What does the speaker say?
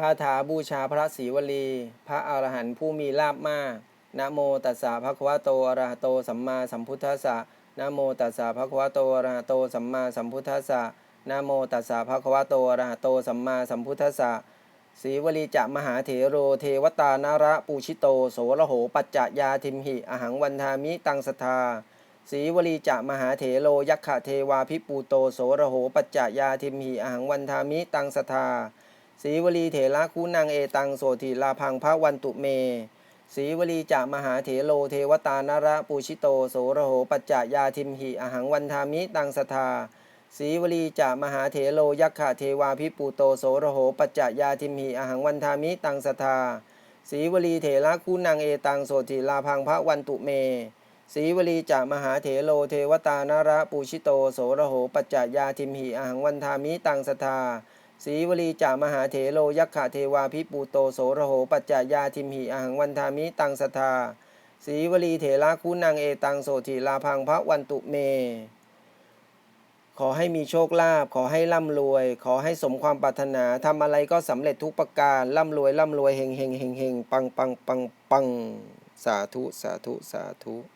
คาถาบูชาพระศรีวลี พระอรหันต์ผู้มีลาบมากนะโมตัสสะภะคะวะโตอะระหะโตสัมมาสัมพุทธัสสะนะโมตัสสะภะคะวะโตอะระหะโตสัมมาสัมพุทธัสสะนะโมตัสสะภะคะวะโตอะระหะโตสัมมาสัมพุทธัสสะศรีวลีจะมหาเถโรเทวตานาระปูชิโตโสระโหปัจจะยาทิมหิ อหังวันทามิตังสทาศรีวลีจะมหาเถโรยักขะเทวาพิปูโตโสระโหปัจจะยาทิมหิ อหังวันทามิตังสทธา ศรีวลีเถระคูนางเอตังโสติลาพังพระวันตุเมศรีวลีจะมหาเถโรเทวตานระปูชิโตโสระโหปัจจยาทิมหิอหังวันทามิตังสทธาศรีวลีจะมหาเถโลยักขะเทวาพิปูโตโสระโหปัจจยาทิมหิอหังวันทามิตังสทาศรีวลีเถระคู่นางเอตังโสติลาพังพระวันตุเมศรีวลีจะมหาเถโลเทวตานระปูชิโตโสระโหปัจจยาทิมหิอหังวันทามิตังสทา ศรีวลีจะมหาเถโลยักขะเทวาพิปูโตโสระโหปัจจยาทิมหิอหังวันทามิตังสทาศรีวลีเถระคู่นางเอตังโสติลาพังพระวันตุเม ขอให้มีโชคลาภขอให้ร่ำรวย ขอให้สมความปรารถนาทำอะไรก็สำเร็จทุกประการร่ำรวยร่ำรวยเฮงเฮงเฮงเฮงปังปังปังปังสาธุสาธุสาธุ